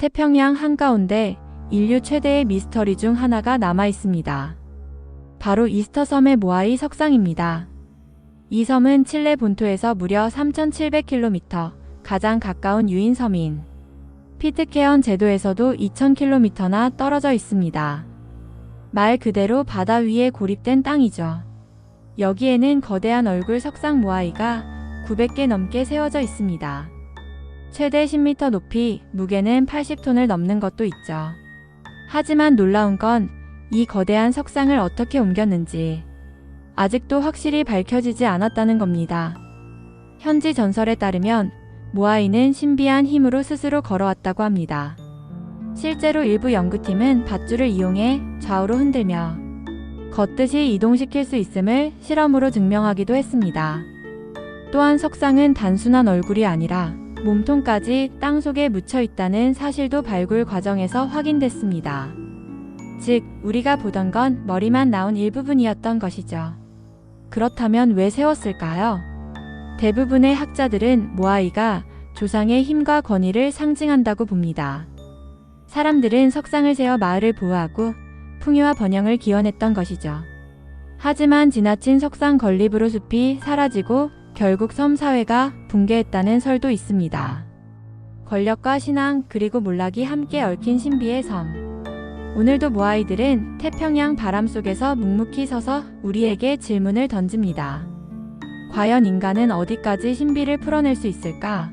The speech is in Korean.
태평양 한가운데 인류 최대의 미스터리 중 하나가 남아 있습니다. 바로 이스터 섬의 모아이 석상입니다. 이 섬은 칠레 본토에서 무려 3,700km 가장 가까운 유인 섬인 피트케언 제도에서도 2,000km나 떨어져 있습니다. 말 그대로 바다 위에 고립된 땅이죠. 여기에는 거대한 얼굴 석상 모아이가 900개 넘게 세워져 있습니다. 최대 10m 높이, 무게는 80톤을 넘는 것도 있죠. 하지만 놀라운 건 이 거대한 석상을 어떻게 옮겼는지 아직도 확실히 밝혀지지 않았다는 겁니다. 현지 전설에 따르면 모아이는 신비한 힘으로 스스로 걸어왔다고 합니다. 실제로 일부 연구팀은 밧줄을 이용해 좌우로 흔들며 걷듯이 이동시킬 수 있음을 실험으로 증명하기도 했습니다. 또한 석상은 단순한 얼굴이 아니라 몸통까지 땅 속에 묻혀 있다는 사실도 발굴 과정에서 확인됐습니다. 즉, 우리가 보던 건 머리만 나온 일부분이었던 것이죠. 그렇다면 왜 세웠을까요? 대부분의 학자들은 모아이가 조상의 힘과 권위를 상징한다고 봅니다. 사람들은 석상을 세워 마을을 보호하고 풍요와 번영을 기원했던 것이죠. 하지만 지나친 석상 건립으로 숲이 사라지고 결국 섬 사회가 붕괴했다는 설도 있습니다. 권력과 신앙 그리고 몰락이 함께 얽힌 신비의 섬. 오늘도 모아이들은 태평양 바람 속에서 묵묵히 서서 우리에게 질문을 던집니다. 과연 인간은 어디까지 신비를 풀어낼 수 있을까?